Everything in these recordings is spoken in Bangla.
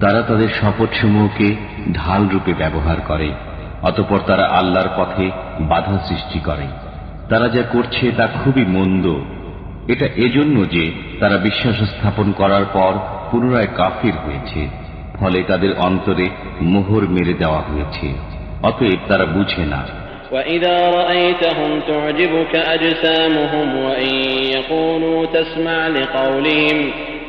তারা তাদের শপথসমূহকে ঢাল রূপে ব্যবহার করে অতপর তারা আল্লাহর পথে বাধা সৃষ্টি করে তারা যা করছে তা খুবই মন্দ এটা এজন্য যে তারা বিশ্বাস স্থাপন করার পর পুনরায় কাফির হয়েছে ফলে তাদের অন্তরে মোহর মেরে দেওয়া হয়েছে অতএব তারা বুঝে না وإذا رأيتهم تعجبك أجسامهم وإن يقولوا تسمع لقولهم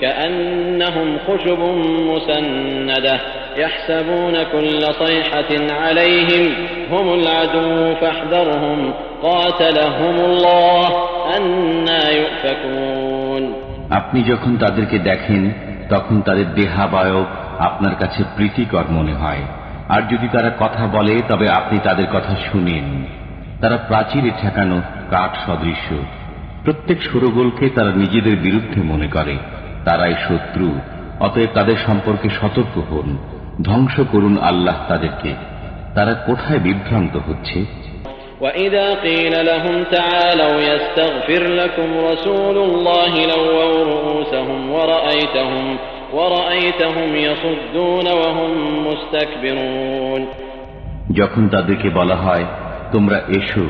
كأنهم خشب مسندة يحسبون كل صيحة عليهم هم العدو فاحذرهم قاتلهم الله أنا يؤفكون আপনি যখন তাদেরকে দেখেন তখন তাদের দেহাবয়ব আপনার কাছে প্রীতিকর মনে হয় আর যদি তারা কথা বলে তবে আপনি তাদের কথা শুনেন তারা প্রাচীরে ঠেকানো কাঠ সদৃশ্য প্রত্যেক সরগোলকে তারা নিজেদের বিরুদ্ধে মনে করে তারাই শত্রু অতএব তাদের সম্পর্কে সতর্ক হন ধ্বংস করুন আল্লাহ তাদেরকে তারা কোথায় বিভ্রান্ত হচ্ছে وإذا قيل لهم تعالوا يستغفر لكم رسول الله لووا رؤوسهم ورأيتهم ورأيتهم يصدون وهم مستكبرون যখন তাদেরকে বলা হয় তোমরা এসো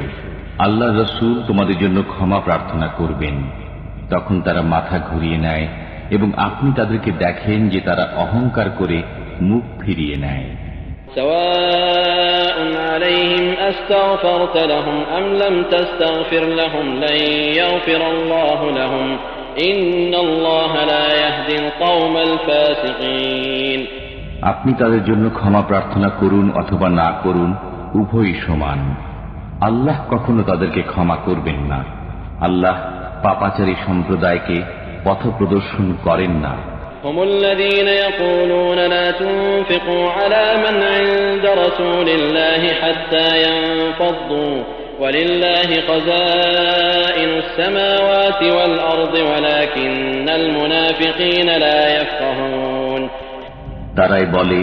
আল্লাহ রসুল তোমাদের জন্য ক্ষমা প্রার্থনা করবেন তখন তারা মাথা ঘুরিয়ে নেয় এবং আপনি তাদেরকে দেখেন যে তারা অহংকার করে মুখ ফিরিয়ে নেয় سواء عليهم أستغفرت لهم أم لم تستغفر لهم لن يغفر الله لهم إن الله لا يهدي القوم الفاسقين আপনি তাদের জন্য ক্ষমা প্রার্থনা করুন অথবা না করুন উভয়ই সমান আল্লাহ কখনো তাদেরকে ক্ষমা করবেন না আল্লাহ পাপাচারী সম্প্রদায়কে পথ প্রদর্শন করেন না هم الذين يقولون لا تنفقوا على من عند رسول الله حتى ينفضوا ولله خزائن السماوات والأرض ولكن المنافقين لا يفقهون তারাই বলে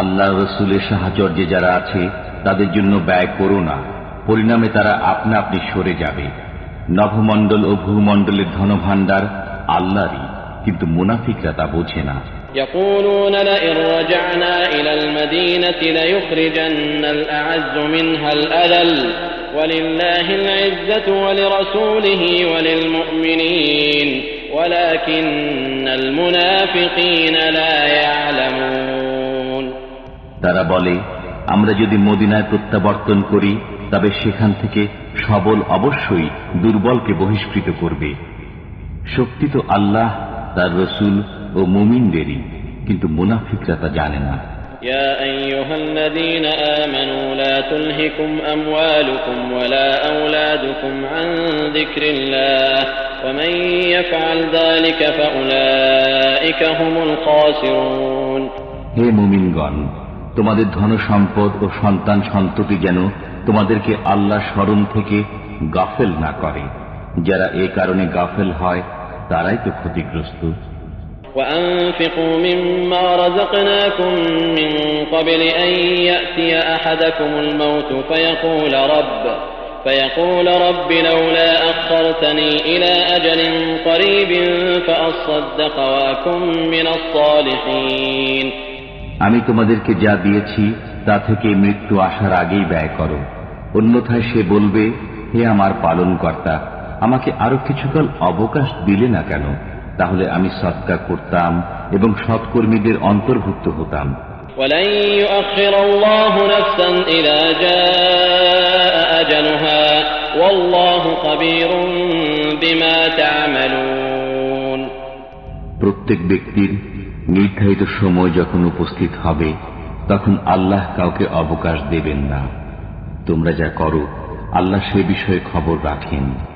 আল্লাহ রসুলের সাহায্যে যারা আছে তাদের জন্য ব্যয় করো না পরিণামে তারা আপনা আপনি সরে যাবে নভমণ্ডল ও ভূমণ্ডলের ধনভাণ্ডার আল্লাহরই কিন্তু মুনাফিকরা তা বোঝে না يقولون لئن رجعنا إلى المدينة ليخرجن الأعز منها الأذل ولله العزة ولرسوله وللمؤمنين ولكن المنافقين لا يعلمون তারা বলে আমরা যদি মদিনায় প্রত্যাবর্তন করি তবে সেখান থেকে সবল অবশ্যই দুর্বলকে বহিষ্কৃত করবে শক্তি তো আল্লাহ তার রসুল ও মুমিনদেরই কিন্তু মুনাফিকরা তা জানে না يا أيها الذين آمنوا لا تلهكم أموالكم ولا أولادكم عن ذكر الله ومن يفعل ذلك فأولئك هم الخاسرون হে মুমিনগণ তোমাদের ধন সম্পদ ও সন্তান সন্ততি যেন তোমাদেরকে আল্লাহ স্মরণ থেকে গাফেল না করে যারা এ কারণে গাফেল হয় তারাই তো ক্ষতিগ্রস্ত وأنفقوا مما رزقناكم من قبل أن يأتي أحدكم الموت فيقول رب فيقول رب لولا أخرتني إلى أجل قريب فأصدق وأكن من الصالحين আমি তোমাদেরকে যা দিয়েছি তা থেকে মৃত্যু আসার আগেই ব্যয় করো অন্যথায় সে বলবে হে আমার পালনকর্তা আমাকে আরও কিছুকাল অবকাশ দিলে না কেন তাহলে আমি সৎকার করতাম এবং সৎকর্মীদের অন্তর্ভুক্ত হতাম। প্রত্যেক ব্যক্তির নির্ধারিত সময় যখন উপস্থিত হবে তখন আল্লাহ কাউকে অবকাশ দেবেন না। তোমরা যা করো আল্লাহ সে বিষয়ে খবর রাখেন।